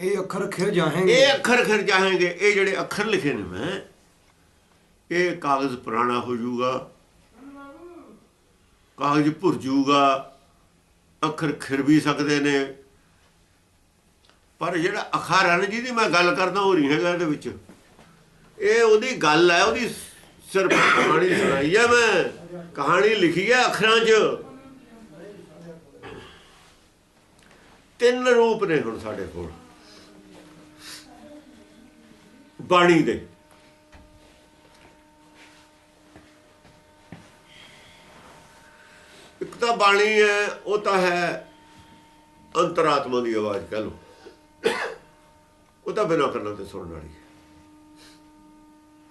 ਇਹ ਅੱਖਰ ਖਿਰ ਜਾਹੇਂਗੇ। ਇਹ ਅੱਖਰ ਖਿਰ ਜਾਣਗੇ ਇਹ ਜਿਹੜੇ ਅੱਖਰ ਲਿਖੇ ਨੇ ਮੈਂ, ਇਹ ਕਾਗਜ਼ ਪੁਰਾਣਾ ਹੋ ਜਾਊਗਾ। ਕਾਗਜ਼ ਭੁਰ ਜਾਊਗਾ। ਅੱਖਰ ਖਿਰ ਵੀ ਸਕਦੇ ਨੇ। ਪਰ ਜਿਹੜਾ ਅਖਰ ਹੈ ਨਾ ਜਿਹਦੀ ਮੈਂ ਗੱਲ ਕਰਦਾ, ਉਹ ਨਹੀਂ ਹੈਗਾ ਇਹਦੇ ਵਿੱਚ। ਇਹ ਉਹਦੀ ਗੱਲ ਹੈ, ਉਹਦੀ ਸਿਰਫ ਕਹਾਣੀ ਸੁਣਾਈ ਹੈ ਮੈਂ। ਕਹਾਣੀ ਲਿਖੀ ਹੈ ਅੱਖਰਾਂ 'ਚ। ਤਿੰਨ ਰੂਪ ਨੇ ਹੁਣ ਸਾਡੇ ਕੋਲ। ਬਾਣੀ ਦੇ। ਇੱਕ ਤਾਂ ਬਾਣੀ ਹੈ, ਉਹ ਤਾਂ ਹੈ ਅੰਤਰਾਤਮਾ ਦੀ ਆਵਾਜ਼, ਕਹ ਲਓ। ਉਹ ਤਾਂ ਬਿਨਾਂ ਕੰਨਾਂ ਤੇ ਸੁਣਨ ਵਾਲੀ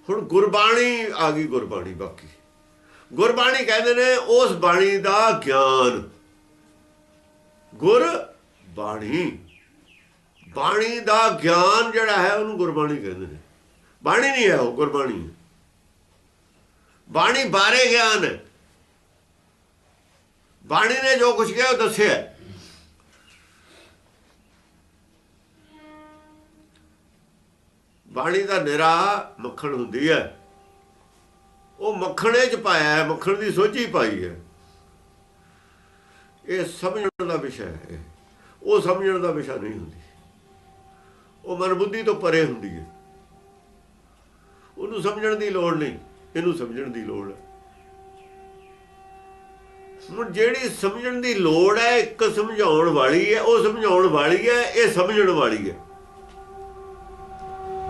ਹੁਣ ਗੁਰਬਾਣੀ ਆ ਗਈ ਗੁਰਬਾਣੀ ਬਾਕੀ। ਗੁਰਬਾਣੀ ਕਹਿੰਦੇ ਨੇ ਉਸ ਬਾਣੀ ਦਾ ਗਿਆਨ। ਗੁਰ ਬਾਣੀ ਬਾਣੀ ਦਾ ਗਿਆਨ ਜਿਹੜਾ ਹੈ, ਉਹਨੂੰ ਗੁਰਬਾਣੀ ਕਹਿੰਦੇ ਨੇ। ਬਾਣੀ ਨਹੀਂ ਹੈ ਉਹ, ਗੁਰਬਾਣੀ ਬਾਣੀ ਬਾਰੇ ਗਿਆਨ ਹੈ। ਬਾਣੀ ਨੇ ਜੋ ਕੁਝ ਕਿਹਾ ਉਹ ਦੱਸਿਆ ਬਾਣੀ ਦਾ ਨਿਰਾ ਮੱਖਣ ਹੁੰਦੀ ਹੈ। ਉਹ ਮੱਖਣੇ ਚ ਪਾਇਆ ਹੈ, ਮੱਖਣ ਦੀ ਸੋਝੀ ਪਾਈ ਹੈ। ਇਹ ਸਮਝਣ ਦਾ ਵਿਸ਼ਾ ਹੈ। ਉਹ ਸਮਝਣ ਦਾ ਵਿਸ਼ਾ ਨਹੀਂ ਹੁੰਦੀ। ਉਹ ਮਨ ਬੁੱਧੀ ਤੋਂ ਪਰੇ ਹੁੰਦੀ ਹੈ। ਉਹਨੂੰ ਸਮਝਣ ਦੀ ਲੋੜ ਨਹੀਂ, ਇਹਨੂੰ ਸਮਝਣ ਦੀ ਲੋੜ ਹੈ। ਹੁਣ ਜਿਹੜੀ ਸਮਝਣ ਦੀ ਲੋੜ ਹੈ, ਇੱਕ ਸਮਝਾਉਣ ਵਾਲੀ ਹੈ, ਉਹ ਸਮਝਾਉਣ ਵਾਲੀ ਹੈ, ਇਹ ਸਮਝਣ ਵਾਲੀ ਹੈ।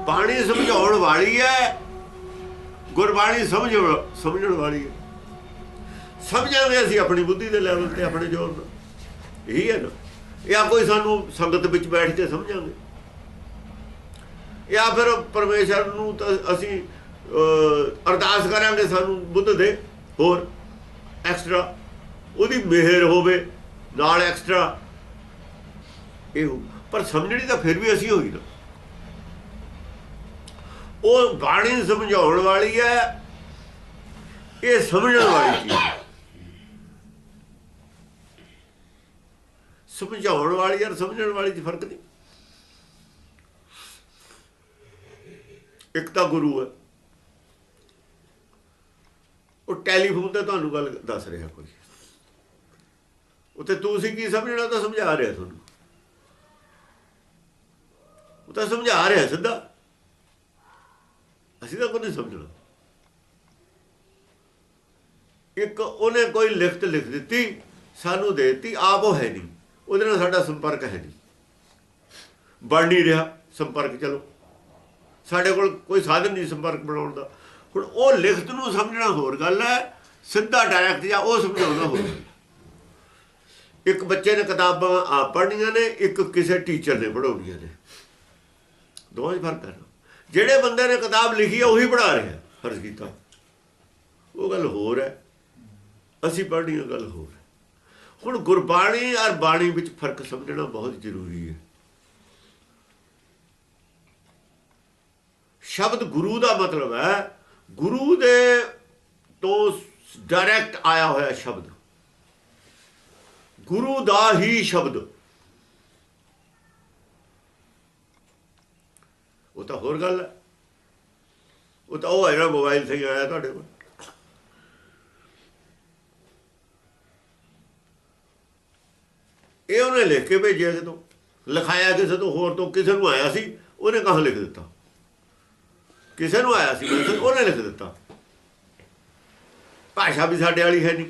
ਬਾਣੀ ਸਮਝਾਉਣ ਵਾਲੀ ਹੈ, ਗੁਰਬਾਣੀ ਸਮਝ ਸਮਝਣ ਵਾਲੀ ਹੈ। ਸਮਝਾਂਗੇ ਅਸੀਂ ਆਪਣੀ ਬੁੱਧੀ ਦੇ ਲੈਵਲ ਤੇ, ਆਪਣੇ ਜੋਰ ਨਾਲ। ਇਹੀ ਹੈ ਨਾ। ਜਾਂ ਕੋਈ ਸਾਨੂੰ ਸੰਗਤ ਵਿੱਚ ਬੈਠ ਕੇ ਸਮਝਾਂਗੇ ਜਾਂ ਫਿਰ ਪਰਮੇਸ਼ਰ ਨੂੰ ਤਾਂ ਅਸੀਂ ਅਰਦਾਸ ਕਰਾਂਗੇ ਸਾਨੂੰ ਬੁੱਧ ਦੇ, ਹੋਰ ਐਕਸਟਰਾ ਉਹਦੀ ਮਿਹਰ ਹੋਵੇ, ਨਾਲ ਐਕਸਟਰਾ ਇਹ ਹੋ- ਪਰ ਸਮਝਣੀ ਤਾਂ ਫਿਰ ਵੀ ਅਸੀਂ ਹੋਈ ਨਾ। ਉਹ ਬਾਣੀ ਸਮਝਾਉਣ ਵਾਲੀ ਹੈ, ਇਹ ਸਮਝਣ ਵਾਲੀ ਚੀਜ਼। ਸਮਝਾਉਣ ਵਾਲੀ ਯਾਰ ਸਮਝਣ ਵਾਲੀ 'ਚ ਫ਼ਰਕ ਨਹੀਂ। ਇੱਕ ਤਾਂ ਗੁਰੂ ਹੈ। ਉਹ ਟੈਲੀਫੋਨ ਤੇ ਤੁਹਾਨੂੰ ਗੱਲ ਦੱਸ ਰਿਹਾ ਕੋਈ। ਉੱਥੇ ਤੁਸੀਂ ਕੀ ਸਮਝਣਾ ਤਾਂ ਸਮਝਾ ਰਿਹਾ ਤੁਹਾਨੂੰ। ਉਹ ਤਾਂ ਸਮਝਾ ਰਿਹਾ ਸਿੱਧਾ। ਅਸੀਂ ਤਾਂ ਕੋਈ ਨਹੀਂ ਸਮਝਣਾ। ਇੱਕ ਉਹਨੇ ਕੋਈ ਲਿਖਤ ਲਿਖ ਦਿੱਤੀ, ਸਾਨੂੰ ਦੇ ਦਿੱਤੀ, ਆਪ ਉਹ ਹੈ ਨਹੀਂ। ਉਹਦੇ ਨਾਲ ਸਾਡਾ ਸੰਪਰਕ ਹੈ ਨਹੀਂ। ਬਣ ਨਹੀਂ ਰਿਹਾ, ਸੰਪਰਕ ਚਲੋ। ਸਾਡੇ ਕੋਲ ਕੋਈ ਸਾਧਨ ਨਹੀਂ ਸੰਪਰਕ ਬਣਾਉਣ ਦਾ। ਹੁਣ ਉਹ ਲਿਖਤ ਨੂੰ ਸਮਝਣਾ ਹੋਰ ਗੱਲ ਹੈ, ਸਿੱਧਾ ਡਾਇਰੈਕਟ ਜਾਂ ਉਹ ਸਮਝਾਉਣਾ ਹੋਰ ਗੱਲ ਇੱਕ ਬੱਚੇ ਨੇ ਕਿਤਾਬਾਂ ਆਪ ਪੜ੍ਹਨੀਆਂ ਨੇ, ਇੱਕ ਕਿਸੇ ਟੀਚਰ ਨੇ ਪੜ੍ਹਾਉਣੀਆਂ ਨੇ। ਦੋਵਾਂ 'ਚ ਫ਼ਰਕ ਹੈ ਨਾ। ਜਿਹੜੇ ਬੰਦੇ ਨੇ ਕਿਤਾਬ ਲਿਖੀ ਹੈ, ਉਹੀ ਪੜ੍ਹਾ ਰਿਹਾ, ਫਰਜ਼ ਕੀਤਾ। ਉਹ ਗੱਲ ਹੋਰ ਹੈ। ਅਸੀਂ ਪੜ੍ਹਨੀ ਗੱਲ ਹੋਰ ਹੁਣ ਗੁਰਬਾਣੀ ਔਰ ਬਾਣੀ ਵਿੱਚ ਫ਼ਰਕ ਸਮਝਣਾ ਬਹੁਤ ਜ਼ਰੂਰੀ ਹੈ। ਸ਼ਬਦ ਗੁਰੂ ਦਾ ਮਤਲਬ ਹੈ। ਗੁਰੂ ਦੇ ਤੋਂ ਡਾਇਰੈਕਟ ਆਇਆ ਹੋਇਆ ਸ਼ਬਦ। ਗੁਰੂ ਦਾ ਹੀ ਸ਼ਬਦ। ਉਹ ਤਾਂ ਹੋਰ ਗੱਲ ਹੈ। ਉਹ ਤਾਂ ਉਹ ਹੈ ਜਿਹੜਾ ਮੋਬਾਈਲ ਸਹੀ ਆਇਆ ਤੁਹਾਡੇ ਕੋਲ। ਇਹ ਉਹਨੇ ਲਿਖ ਕੇ ਭੇਜਿਆ ਕਿਤੋਂ? ਲਿਖਾਇਆ ਕਿਸੇ ਤੋਂ ਹੋਰ ਤੋਂ ਕਿਸੇ ਨੂੰ ਆਇਆ ਸੀ? ਉਹਨੇ ਕਹਾਂ ਲਿਖ ਦਿੱਤਾ? ਕਿਸੇ ਨੂੰ ਆਇਆ ਸੀ ਮੈਸੇਜ ਉਹਨੇ ਲਿਖ ਦਿੱਤਾ। ਭਾਸ਼ਾ ਵੀ ਸਾਡੇ ਵਾਲੀ ਹੈ ਨਹੀਂ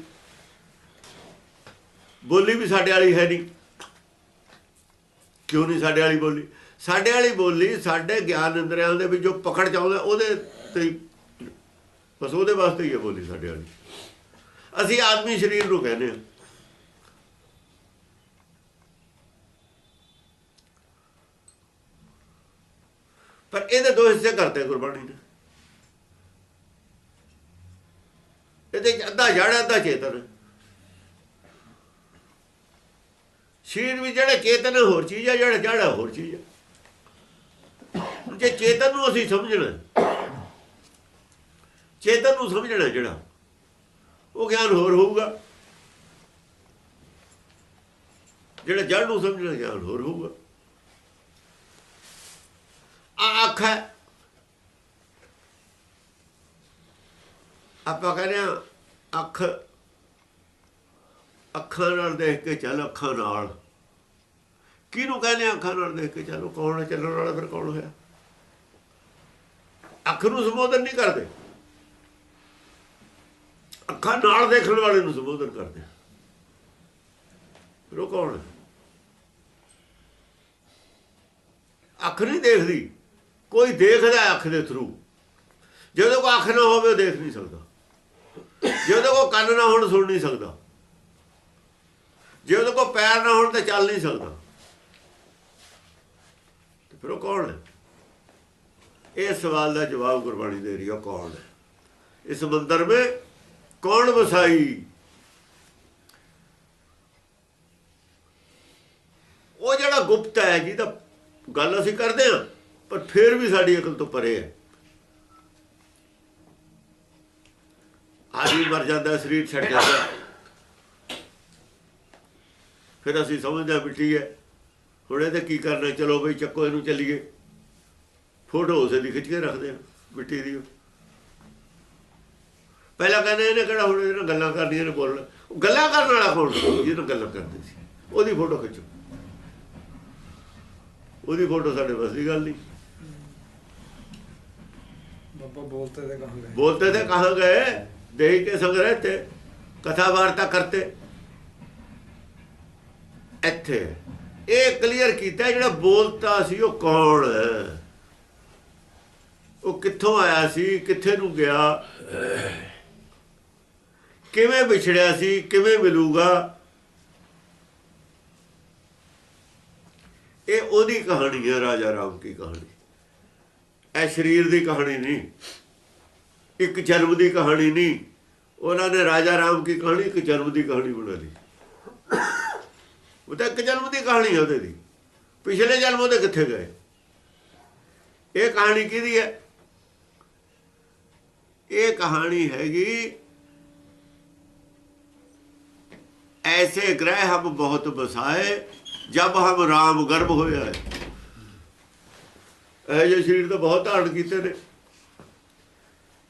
ਬੋਲੀ ਵੀ ਸਾਡੇ ਵਾਲੀ ਹੈ ਨਹੀਂ ਕਿਉਂ ਨਹੀਂ ਸਾਡੇ ਵਾਲੀ ਬੋਲੀ? ਸਾਡੇ ਵਾਲੀ ਬੋਲੀ ਸਾਡੇ ਗਿਆਨ ਅੰਦਰਿਆਂ ਦੇ ਵਿੱਚ ਜੋ ਪਕੜ ਚਾਹੁੰਦਾ, ਉਹਦੇ ਤੇ ਬਸ ਉਹਦੇ ਵਾਸਤੇ ਹੀ ਹੈ ਬੋਲੀ ਸਾਡੇ ਵਾਲੀ। ਅਸੀਂ ਆਦਮੀ ਸਰੀਰ ਨੂੰ ਕਹਿੰਦੇ ਹਾਂ। ਇਹਦੇ ਦੋ ਹਿੱਸੇ ਕਰਤੇ ਗੁਰਬਾਣੀ ਨੇ। ਇਹਦੇ ਅੱਧਾ ਜੜ ਅੱਧਾ ਚੇਤਨ। ਸ਼ਰੀਰ ਵੀ ਜਿਹੜਾ ਚੇਤਨ, ਹੋਰ ਚੀਜ਼ ਹੈ ਜਿਹੜਾ ਜੜ ਹੈ ਹੋਰ ਚੀਜ਼ ਹੈ ਜੇ ਚੇਤਨ ਨੂੰ ਅਸੀਂ ਸਮਝਣਾ, ਚੇਤਨ ਨੂੰ ਸਮਝਣਾ ਜਿਹੜਾ, ਉਹ ਗਿਆਨ ਹੋਰ ਹੋਊਗਾ। ਜਿਹੜਾ ਜੜ ਨੂੰ ਸਮਝਣਾ, ਗਿਆਨ ਹੋਰ ਹੋਊਗਾ। ਅੱਖ ਹੈ ਆਪਾਂ ਕਹਿੰਦੇ ਹਾਂ ਅੱਖ ਅੱਖਾਂ ਨਾਲ ਦੇਖ ਕੇ ਚੱਲ ਅੱਖਾਂ ਨਾਲ ਕਿਹਨੂੰ ਕਹਿੰਦੇ ਅੱਖਾਂ ਨਾਲ ਦੇਖ ਕੇ ਚੱਲੋ ਕੌਣ ਹੈ ਚੱਲਣ ਵਾਲਾ ਫਿਰ ਕੌਣ ਹੋਇਆ ਅੱਖ ਨੂੰ ਸੰਬੋਧਨ ਨਹੀਂ ਕਰਦੇ ਅੱਖਾਂ ਨਾਲ ਦੇਖਣ ਵਾਲੇ ਨੂੰ ਸੰਬੋਧਨ ਕਰਦੇ ਫਿਰ ਉਹ ਕੌਣ ਅੱਖ ਨਹੀਂ ਦੇਖਦੀ ਕੋਈ ਦੇਖਦਾ ਅੱਖ ਦੇ ਥਰੂ ਜਦੋਂ ਕੋ ਅੱਖ ਨਾ ਹੋਵੇ ਉਹ ਦੇਖ ਨਹੀਂ ਸਕਦਾ। ਜਦੋਂ ਕੋ ਕੰਨ ਨਾ ਹੋਣ ਸੁਣ ਨਹੀਂ ਸਕਦਾ। ਜੇ ਉਹਦੇ ਕੋ ਪੈਰ ਨਾ ਹੋਣ ਤੇ ਚੱਲ ਨਹੀਂ ਸਕਦਾ। ਤੇ ਫਿਰ ਉਹ ਕੌਣ ਹੈ? ਇਹ ਸਵਾਲ ਦਾ ਜਵਾਬ ਗੁਰਬਾਣੀ ਦੇ ਰਹੀ ਹੈ ਕੌਣ ਹੈ? ਇਸ ਮੰਦਰ ਵਿੱਚ ਕੌਣ ਵਸਾਈ? ਉਹ ਜਿਹੜਾ ਗੁਪਤ ਹੈ ਜਿਹਦਾ ਗੱਲ ਅਸੀਂ ਕਰਦੇ ਹਾਂ। ਪਰ ਫਿਰ ਵੀ ਸਾਡੀ ਅਕਲ ਤੋਂ ਪਰੇ ਹੈ। ਆਦਮੀ ਮਰ ਜਾਂਦਾ, ਸਰੀਰ ਛੱਡ ਜਾਂਦਾ। ਫਿਰ ਅਸੀਂ ਸਮਝਦੇ ਹਾਂ ਮਿੱਟੀ ਹੈ। ਹੁਣ ਇਹਦੇ ਕੀ ਕਰਨਾ ਚਲੋ ਬਈ ਚੱਕੋ, ਇਹਨੂੰ ਚੱਲੀਏ। ਫੋਟੋ ਉਸੇ ਦੀ ਖਿੱਚ ਕੇ ਰੱਖਦੇ ਆ ਮਿੱਟੀ ਦੀ। ਪਹਿਲਾਂ ਕਹਿੰਦੇ ਇਹਨੇ ਕਿਹੜਾ ਹੁਣ ਇਹਨਾਂ ਗੱਲਾਂ ਕਰਨੀਆਂ ਨੇ ਬੋਲਣਾ। ਗੱਲਾਂ ਕਰਨ ਵਾਲਾ ਕੌਣ ਸੀ? ਜਿਹਦੇ ਨਾਲ ਗੱਲਾਂ ਕਰਦੇ ਸੀ। ਉਹਦੀ ਫੋਟੋ ਖਿੱਚੋ। ਉਹਦੀ ਫੋਟੋ ਸਾਡੇ ਬਸ ਦੀ ਗੱਲ ਨਹੀਂ। ਬਾਬਾ ਬੋਲਤੇ ਤੇ ਕਹਾਂ ਗਏ? ਬੋਲਤੇ ਤੇ ਕਹਾਂ ਗਏ? ਦੇਹ ਕੇ ਸੰਗ ਰਹੇ ਤੇ? ਕਥਾ ਵਾਰਤਾ ਕਰਤੇ। ਇੱਥੇ। ਇਹ ਕਲੀਅਰ ਕੀਤਾ ਜਿਹੜਾ ਬੋਲਤਾ ਸੀ ਉਹ ਕੌਣ ਉਹ ਕਿੱਥੋਂ ਆਇਆ ਸੀ? ਕਿੱਥੇ ਨੂੰ ਗਿਆ? ਕਿਵੇਂ ਵਿਛੜਿਆ ਸੀ? ਕਿਵੇਂ ਮਿਲੂਗਾ? ਇਹ ਉਹਦੀ ਕਹਾਣੀ ਹੈ, ਰਾਜਾ ਰਾਮ ਦੀ ਕਹਾਣੀ। ਇਹ ਸਰੀਰ ਦੀ ਕਹਾਣੀ ਨਹੀਂ। ਇੱਕ ਜਨਮ ਦੀ ਕਹਾਣੀ ਨਹੀਂ। ਉਹਨਾਂ ਨੇ ਰਾਜਾ ਰਾਮ ਕੀ ਕਹਾਣੀ? ਇੱਕ ਜਨਮ ਦੀ ਕਹਾਣੀ ਬਣਾ ਲਈ। ਉਹ ਤਾਂ ਇੱਕ ਜਨਮ ਦੀ ਕਹਾਣੀ ਹੈ ਉਹਦੇ ਦੀ। ਪਿਛਲੇ ਜਨਮ ਉਹਦੇ ਕਿੱਥੇ ਗਏ? ਇਹ ਕਹਾਣੀ ਕਿਹਦੀ ਹੈ? ਇਹ ਕਹਾਣੀ ਹੈਗੀ, ਐਸੇ ਗ੍ਰਹਿ ਹਮ ਬਹੁਤ ਬਸਾਏ, ਜਬ ਹਮ ਰਾਮ ਗਰਭ ਹੋਇਆ ਹੈ। ਇਹ ਜੇ ਸਰੀਰ ਤਾਂ ਬਹੁਤ ਧਾਰਨ ਕੀਤੇ ਨੇ।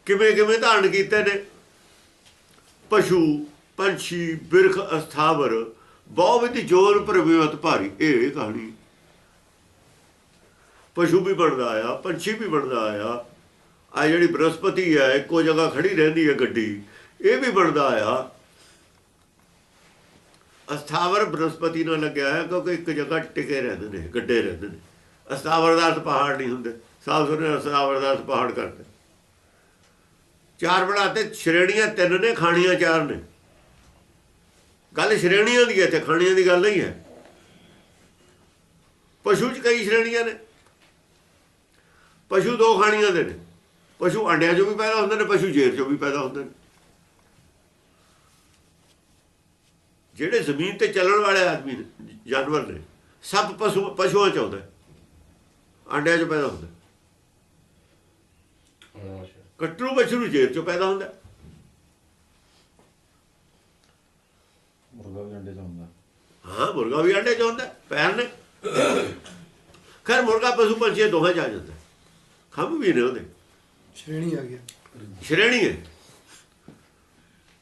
ਕਿਵੇਂ ਕਿਵੇਂ ਧਾਰਨ ਕੀਤੇ ਨੇ? ਪਸ਼ੂ, ਪੰਛੀ, ਬਿਰਖ, ਅਸਥਾਵਰ, ਬਹੁਤ ਵਿਧ ਜੋਰ ਪ੍ਰਵਿਵਤ ਭਾਰੀ। ਇਹ ਕਹਾਣੀ। ਪਸ਼ੂ ਵੀ ਬਣਦਾ ਆਇਆ ਪੰਛੀ ਵੀ ਬਣਦਾ ਆਇਆ ਆ ਜਿਹੜੀ ਬ੍ਰਹਸਪਤੀ ਹੈ ਇੱਕੋ ਜਗ੍ਹਾ ਖੜੀ ਰਹਿੰਦੀ ਹੈ ਗੱਡੀ। ਇਹ ਵੀ ਬਣਦਾ ਆਇਆ ਅਸਥਾਵਰ ਬ੍ਰਹਸਪਤੀ ਨਾਲ ਲੱਗਿਆ ਹੈ ਕਿਉਂਕਿ ਇੱਕ ਜਗ੍ਹਾ ਟਿਕੇ ਰਹਿੰਦੇ ਨੇ, ਗੱਡੇ ਰਹਿੰਦੇ ਨੇ। ਅਸਤਾਵਰਦਾਸ ਪਹਾੜ ਨਹੀਂ ਹੁੰਦੇ। ਸਾਫ਼ ਸੁਣੇ ਅਸਥਾਵਰ ਪਹਾੜ ਕਰਦੇ। ਚਾਰ ਬਣਾਤੇ, ਸ਼੍ਰੇਣੀਆਂ ਤਿੰਨ ਨੇ, ਖਾਣੀਆਂ ਚਾਰ ਨੇ। ਗੱਲ ਸ਼੍ਰੇਣੀਆਂ ਦੀ ਹੈ ਤੇ ਖਾਣੀਆਂ ਦੀ ਗੱਲ ਨਹੀਂ ਹੈ। ਪਸ਼ੂ 'ਚ ਕਈ ਸ਼੍ਰੇਣੀਆਂ ਨੇ। ਪਸ਼ੂ ਦੋ ਖਾਣੀਆਂ ਦੇ ਨੇ। ਪਸ਼ੂ ਅੰਡਿਆਂ 'ਚੋਂ ਵੀ ਪੈਦਾ ਹੁੰਦੇ ਨੇ, ਪਸ਼ੂ ਜੇਰ 'ਚੋਂ ਵੀ ਪੈਦਾ ਹੁੰਦੇ ਨੇ। ਜਿਹੜੇ ਜ਼ਮੀਨ ਤੇ ਚੱਲਣ ਵਾਲੇ ਆਦਮੀ ਜਾਨਵਰ ਨੇ, ਸਭ ਪਸ਼ੂ ਪਸ਼ੂਆਂ 'ਚ ਆਉਂਦਾ ਅੰਡਿਆਂ 'ਚ ਪੈਦਾ ਹੁੰਦਾ। ਕੱਟਰੂ ਬਛਰੂ ਜੇਰ 'ਚੋਂ ਪੈਦਾ ਹੁੰਦਾ। ਮੁਰਗਾ ਵੀ ਅੰਡੇ ਚ ਹੁੰਦਾ। ਹਾਂ ਮੁਰਗਾ ਵੀ ਅੰਡੇ 'ਚ ਹੁੰਦਾ ਪੈਰ ਨੇ। ਖੈਰ ਮੁਰਗਾ ਪਸ਼ੂ ਪੰਛੀ ਦੋਹਾਂ 'ਚ ਆ ਜਾਂਦਾ। ਖੰਭ ਵੀ ਨੇ ਉਹਦੇ। ਸ਼੍ਰੇਣੀ ਆ ਗਿਆ। ਸ਼੍ਰੇਣੀ ਹੈ।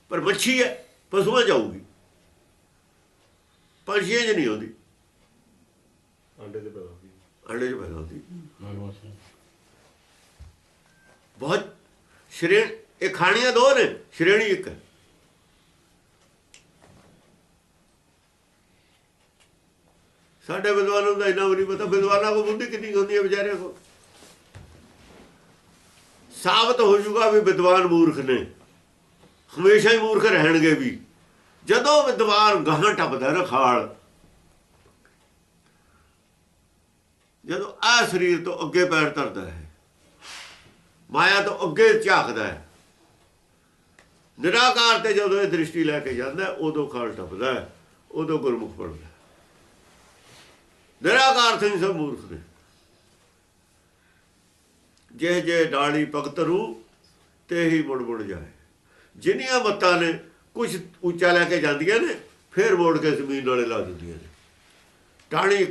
ਪਰ ਮੱਛੀ ਹੈ ਪਸ਼ੂਆਂ ਜਾਊਗੀ ਪੰਛੀਆਂ 'ਚ ਨਹੀਂ ਆਉਂਦੀ। 'ਚ ਪੈਦਾ ਹੁੰਦੀ ਬਹੁਤ ਸ਼੍ਰੇਣ ਇਹ ਖਾਣੀਆਂ ਦੋ ਨੇ ਸ਼੍ਰੇਣੀ ਇੱਕ। ਹੈ ਸਾਡੇ ਵਿਦਵਾਨਾਂ ਦਾ ਇੰਨਾ ਵੀ ਨਹੀਂ ਪਤਾ ਵਿਦਵਾਨਾਂ ਕੋ ਬੁੱਧੀ ਕਿੰਨੀ ਹੁੰਦੀ ਹੈ ਵਿਚਾਰਿਆਂ ਕੋ ਸਾਬਤ ਹੋ ਜਾਊਗਾ ਵੀ ਵਿਦਵਾਨ ਮੂਰਖ ਨੇ। ਹਮੇਸ਼ਾ ਹੀ ਮੂਰਖ ਰਹਿਣਗੇ ਵੀ। ਜਦੋਂ ਵਿਦਵਾਨ ਗਾਹਾਂ ਟੱਪਦਾ ਨਾ ਖਾਲ ਜਦੋਂ ਆ ਸਰੀਰ ਤੋਂ ਅੱਗੇ ਪੈਰ ਧਰਦਾ ਹੈ ਮਾਇਆ ਤੋਂ ਅੱਗੇ ਝਾਕਦਾ ਹੈ ਨਿਰਾਕਾਰ ਤੇ ਜਦੋਂ ਇਹ ਦ੍ਰਿਸ਼ਟੀ ਲੈ ਕੇ ਜਾਂਦਾ ਉਦੋਂ ਖਾਲ ਟੱਪਦਾ ਹੈ, ਉਦੋਂ ਗੁਰਮੁਖ ਬਣਦਾ ਨਿਰਾਕਾਰ ਤੋਂ ਸਭ ਮੂਰਖ ਨੇ। ਜੇ ਜੇ ਡਾਲੀ ਭਗਤ ਰੂ ਤੇ ਹੀ ਮੁੜ ਮੁੜ ਜਾਏ। ਜਿੰਨੀਆਂ ਮੱਤਾਂ ਨੇ ਕੁਝ ਉੱਚਾ ਲੈ ਕੇ ਜਾਂਦੀਆਂ ਨੇ ਫਿਰ ਮੋੜ ਕੇ ਜ਼ਮੀਨ ਨਾਲੇ ਲਾ ਦਿੰਦੀਆਂ ਨੇ। ਟਾਣੀ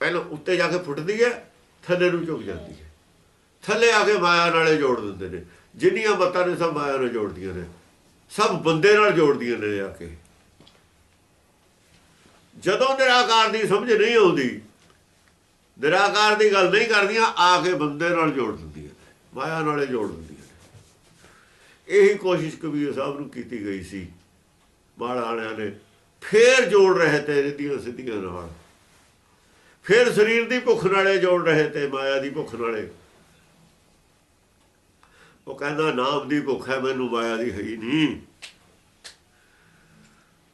ਪਹਿਲਾਂ ਉੱਤੇ ਜਾ ਕੇ ਫੁੱਟਦੀ ਹੈ, ਥੱਲੇ ਨੂੰ ਝੁਕ ਜਾਂਦੀ ਹੈ। ਥੱਲੇ ਆ ਕੇ ਮਾਇਆ ਨਾਲੇ ਜੋੜ ਦਿੰਦੇ ਨੇ। ਜਿੰਨੀਆਂ ਮਤਾਂ ਨੇ ਸਭ ਮਾਇਆ ਨਾਲ ਜੋੜਦੀਆਂ ਨੇ। ਸਭ ਬੰਦੇ ਨਾਲ ਜੋੜਦੀਆਂ ਨੇ ਆ ਕੇ। ਜਦੋਂ ਨਿਰਾਕਾਰ ਦੀ ਸਮਝ ਨਹੀਂ ਆਉਂਦੀ, ਨਿਰਾਕਾਰ ਦੀ ਗੱਲ ਨਹੀਂ ਕਰਦੀਆਂ, ਆ ਕੇ ਬੰਦੇ ਨਾਲ ਜੋੜ ਦਿੰਦੀਆਂ ਨੇ। ਮਾਇਆ ਨਾਲੇ ਜੋੜ ਦਿੰਦੀਆਂ ਨੇ। ਇਹੀ ਕੋਸ਼ਿਸ਼ ਕਬੀਰ ਸਾਹਿਬ ਨੂੰ ਕੀਤੀ ਗਈ ਸੀ। ਬਾਲ ਵਾਲਿਆਂ ਨੇ ਫੇਰ ਜੋੜ ਰਹੇ ਤੇ ਰਿੱਧੀਆਂ ਸਿੱਧੀਆਂ ਨਾਲ। ਫਿਰ ਸਰੀਰ ਦੀ ਭੁੱਖ ਨਾਲੇ ਜੋੜ ਰਹੇ ਤੇ ਮਾਇਆ ਦੀ ਭੁੱਖ ਨਾਲੇ। ਉਹ ਕਹਿੰਦਾ, ਨਾਮ ਦੀ ਭੁੱਖ ਹੈ, ਮੈਨੂੰ ਮਾਇਆ ਦੀ ਹੈ ਹੀ ਨਹੀਂ।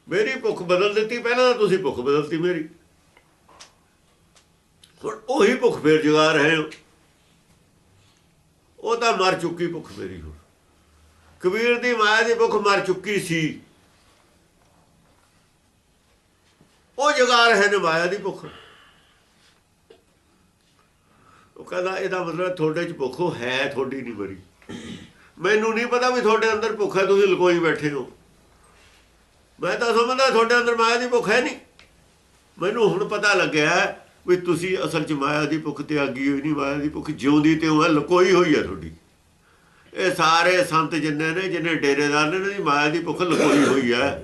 ਮੇਰੀ ਭੁੱਖ ਬਦਲ ਦਿੱਤੀ, ਪਹਿਲਾਂ ਤੁਸੀਂ ਭੁੱਖ ਬਦਲਤੀ ਮੇਰੀ। ਹੁਣ ਉਹੀ ਭੁੱਖ ਫੇਰ ਜਗਾ ਰਹੇ ਹੋ। ਉਹ ਤਾਂ ਮਰ ਚੁੱਕੀ ਭੁੱਖ ਮੇਰੀ ਹੁਣ। ਕਬੀਰ ਦੀ ਮਾਇਆ ਦੀ ਭੁੱਖ ਮਰ ਚੁੱਕੀ ਸੀ। ਉਹ ਜਗਾ ਰਹੇ ਨੇ ਮਾਇਆ ਦੀ ਭੁੱਖ ਉਹ ਕਹਿੰਦਾ ਇਹਦਾ ਮਤਲਬ ਤੁਹਾਡੇ ਚ ਭੁੱਖ ਹੈ ਤੁਹਾਡੀ ਨਹੀਂ ਮਰੀ ਮੈਨੂੰ ਨਹੀਂ ਪਤਾ ਵੀ ਤੁਹਾਡੇ ਅੰਦਰ ਭੁੱਖ ਹੈ, ਤੁਸੀਂ ਲਕੋਈ ਬੈਠੇ ਹੋ। ਮੈਂ ਤਾਂ ਸਮਝਦਾ ਤੁਹਾਡੇ ਅੰਦਰ ਮਾਇਆ ਦੀ ਭੁੱਖ ਹੈ ਨਹੀਂ। ਮੈਨੂੰ ਹੁਣ ਪਤਾ ਲੱਗਿਆ ਵੀ ਤੁਸੀਂ ਅਸਲ ਚ ਮਾਇਆ ਦੀ ਭੁੱਖ ਤੇ ਆਗੀ ਹੋਈ ਨਹੀਂ, ਮਾਇਆ ਦੀ ਭੁੱਖ ਜਿਉਂਦੀ ਤੇ ਉਹ ਹੈ, ਲਕੋਈ ਹੋਈ ਹੈ ਤੁਹਾਡੀ। ਇਹ ਸਾਰੇ ਸੰਤ ਜਿੰਨੇ ਨੇ, ਜਿੰਨੇ ਡੇਰੇਦਾਰ ਨੇ, ਇਹਨਾਂ ਦੀ ਮਾਇਆ ਦੀ ਭੁੱਖ ਲਕੋਈ ਹੋਈ ਹੈ।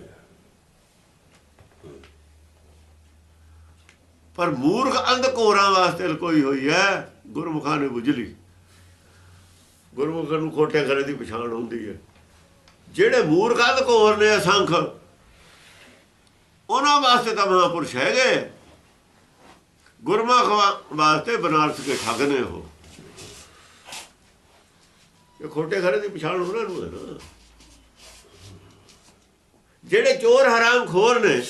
ਪਰ ਮੂਰਖ ਅੰਧਕੋਰਾਂ ਵਾਸਤੇ ਲਕੋਈ ਹੋਈ ਹੈ। ਗੁਰਮੁਖਾਂ ਨੇ ਬੁੱਝ ਲਈ। ਗੁਰਮੁਖਾਂ ਨੂੰ ਖੋਟੇ ਖਰੇ ਦੀ ਪਛਾਣ ਹੁੰਦੀ ਹੈ। ਜਿਹੜੇ ਮੂਰਖ ਅੰਧਕੋਰ ਨੇ ਅਸੰਖ, ਉਹਨਾਂ ਵਾਸਤੇ ਤਾਂ ਮਹਾਂਪੁਰਸ਼ ਹੈਗੇ। ਗੁਰਮੁਖ ਵਾਸਤੇ ਬਨਾਰਸ ਕੇ ਠੱਗ ਨੇ ਉਹ। ਇਹ ਖੋਟੇ ਖਰੇ ਦੀ ਪਛਾਣ ਉਹਨਾਂ ਨੂੰ ਹੈ ਨਾ। ਜਿਹੜੇ ਚੋਰ ਹਰਾਮ ਖੋਰ ਨੇ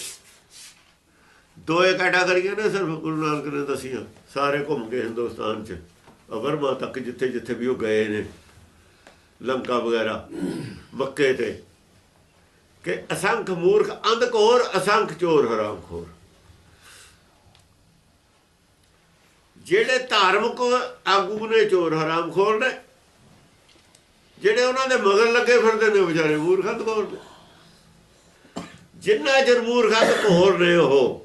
ਦੋਏ ਕੈਟਾਗਰੀਆਂ ਨੇ ਸਿਰਫ ਗੁਰੂ ਨਾਨਕ ਨੇ ਦਸੀਆਂ। ਸਾਰੇ ਘੁੰਮ ਗਏ ਹਿੰਦੁਸਤਾਨ ਚ। ਅਵਰਮਾ ਤੱਕ ਜਿੱਥੇ ਜਿੱਥੇ ਵੀ ਉਹ ਗਏ ਨੇ, ਲੰਕਾ ਵਗੈਰਾ, ਮੱਕੇ ਤੇ। ਕਿ ਅਸੰਖ ਮੂਰਖ ਅੰਧਕੋਰ ਅਸੰਖ ਚੋਰ ਹਰਾਮਖੋਰ ਜਿਹੜੇ ਧਾਰਮਿਕ ਆਗੂ ਨੇ, ਚੋਰ ਹਰਾਮਖੋਰ ਨੇ, ਜਿਹੜੇ ਉਹਨਾਂ ਦੇ ਮਗਰ ਲੱਗੇ ਫਿਰਦੇ ਨੇ ਵਿਚਾਰੇ ਮੂਰਖ ਅੰਧਕੋਰ ਨੇ। ਜਿੰਨਾ ਚਿਰ ਮੂਰਖ ਅੰਧਕੋਰ ਨੇ ਉਹ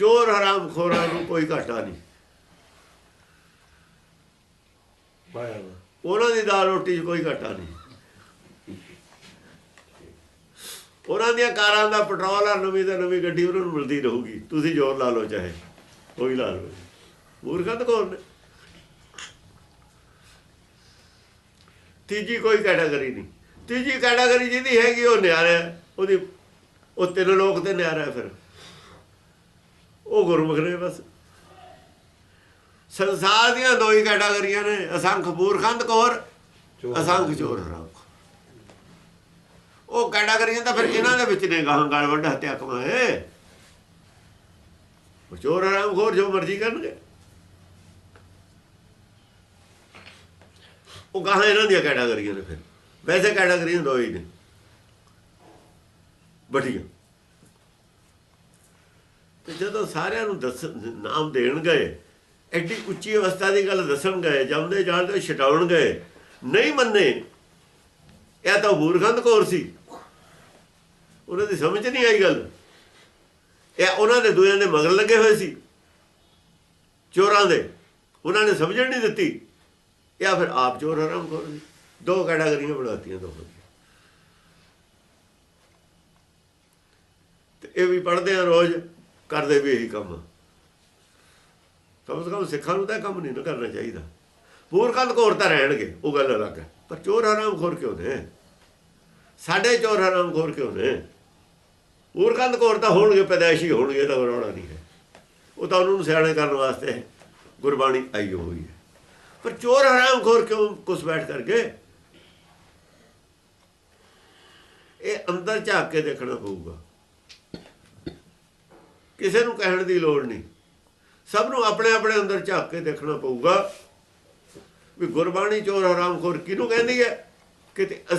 ਚੋਰ ਹਰਾਮਖੋਰਾਂ ਨੂੰ ਕੋਈ ਘਾਟਾ ਨਹੀਂ। ਮਾਇਆ ਉਹਨਾਂ ਦੀ ਦਾਲ ਰੋਟੀ 'ਚ ਕੋਈ ਘਾਟਾ ਨਹੀਂ। ਉਹਨਾਂ ਦੀਆਂ ਕਾਰਾਂ ਦਾ ਪੈਟਰੋਲ ਆ ਨਵੀਂ ਤੇ ਨਵੀਂ ਗੱਡੀ ਉਹਨਾਂ ਨੂੰ ਮਿਲਦੀ ਰਹੂਗੀ। ਤੁਸੀਂ ਜ਼ੋਰ ਲਾ ਲਓ ਚਾਹੇ, ਕੋਈ ਲਾ ਲਓ। ਮੂਰਖਾਂ ਤਾਂ ਕੋਲ ਤੀਜੀ ਕੋਈ ਕੈਟਾਗਰੀ ਨਹੀਂ। ਤੀਜੀ ਕੈਟਾਗਰੀ ਜਿਹਦੀ ਹੈਗੀ ਉਹ ਨਿਆਰਾ ਹੈ। ਉਹਦੀ ਉਹ ਤਿੰਨ ਲੋਕ ਤੇ ਨਿਆਰਾ ਹੈ ਫਿਰ। ਉਹ ਗੁਰਮੁਖ ਨੇ ਬਸ। ਸੰਸਾਰ ਦੀਆਂ ਦੋ ਹੀ ਕੈਟਾਗਰੀਆਂ ਨੇ ਅਸੰਖ ਮੂਰਖੰਦ ਕੌਰ ਅਸੰਖ ਚੋਰ ਹਰਾਮ ਉਹ ਕੈਟਾਗਰੀਆਂ ਤਾਂ ਫਿਰ ਇਹਨਾਂ ਦੇ ਵਿੱਚ ਨੇ ਗਾਹਾਂ ਗਾਲ ਵੱਡਾ ਹੱਤਿਆ ਕਮਾਏ। ਉਹ ਚੋਰ ਹਰਾਮ ਖੋਰ ਜੋ ਮਰਜ਼ੀ ਕਰਨਗੇ। ਉਹ ਗਾਹਾਂ ਇਹਨਾਂ ਦੀਆਂ ਕੈਟਾਗਰੀਆਂ ਨੇ ਫਿਰ। ਵੈਸੇ ਕੈਟਾਗਰੀਆਂ ਦੋ ਹੀ ਨੇ। ਵੱਡੀਆਂ। ਤੇ ਜਦੋਂ ਸਾਰਿਆਂ ਨੂੰ ਦੱਸ ਨਾਮ ਦੇਣ ਗਏ, ਐਡੀ ਉੱਚੀ ਅਵਸਥਾ ਦੀ ਗੱਲ ਦੱਸਣ ਗਏ ਜੰਮਦੇ ਜਾਣਦੇ ਛਡਾਉਣ ਗਏ, ਨਹੀਂ ਮੰਨੇ, ਇਹ ਤਾਂ ਮੂਰਖੰਦ ਕੌਰ ਸੀ। ਉਹਨਾਂ ਦੀ ਸਮਝ ਨਹੀਂ ਆਈ ਗੱਲ। ਇਹ ਉਹਨਾਂ ਦੇ ਦੂਜਿਆਂ ਦੇ ਮਗਰ ਲੱਗੇ ਹੋਏ ਸੀ, ਚੋਰਾਂ ਦੇ। ਉਹਨਾਂ ਨੇ ਸਮਝਣ ਨਹੀਂ ਦਿੱਤੀ। ਜਾਂ ਫਿਰ ਆਪ ਚੋਰ ਹਰਾਮ ਖੋਰ ਸੀ। ਦੋ ਕੈਟਾਗਰੀਆਂ ਬਣਾਤੀਆਂ ਦੋ ਤੇ ਇਹ ਵੀ ਪੜ੍ਹਦੇ ਆ ਰੋਜ਼। ਕਰਦੇ ਵੀ ਇਹੀ ਕੰਮ। ਕਮ ਸੇ ਕਮ ਸਿੱਖਾਂ ਨੂੰ ਤਾਂ ਇਹ ਕੰਮ ਨਹੀਂ ਨਾ ਕਰਨਾ ਚਾਹੀਦਾ। ਮੂਰਖਾਂ ਕੋਰ ਤਾਂ ਰਹਿਣਗੇ, ਉਹ ਗੱਲ ਅਲੱਗ ਹੈ। ਪਰ ਚੋਰ ਹਰਾਮ ਖੋਰ ਕਿਉਂ ਨੇ? ਸਾਡੇ ਚੋਰ ਹਰਾਮ ਖੋਰ ਕਿਉਂ ਨੇ? ਮੂਰਖਾਂ ਕੋਰ ਤਾਂ ਹੋਣਗੇ, ਪੈਦਾਇਸ਼ੀ ਹੋਣਗੇ ਤਾਂ ਰੌਲਾ ਨਹੀਂ ਹੈ। ਉਹ ਤਾਂ ਉਹਨਾਂ ਨੂੰ ਸਿਆਣੇ ਕਰਨ ਵਾਸਤੇ ਗੁਰਬਾਣੀ ਆਈ ਹੋਈ ਹੈ। ਪਰ ਚੋਰ ਹਰਾਮ ਖੋਰ ਕਿਉਂ ਕੁਛ ਬੈਠ ਕਰਕੇ ਇਹ ਅੰਦਰ ਝਾਕ ਕੇ ਦੇਖਣਾ ਪਊਗਾ। ਕਿਸੇ ਨੂੰ ਕਹਿਣ ਦੀ ਲੋੜ ਨਹੀਂ। ਸਭ ਨੂੰ ਆਪਣੇ ਆਪਣੇ ਅੰਦਰ ਝਾਕ ਕੇ ਦੇਖਣਾ ਪਊਗਾ ਵੀ ਗੁਰਬਾਣੀ ਚੋਰ ਹਰਾਮਖੋਰ ਕਿਹਨੂੰ ਕਹਿੰਦੀ ਹੈ? ਕਿਤੇ ਅਸੀਂ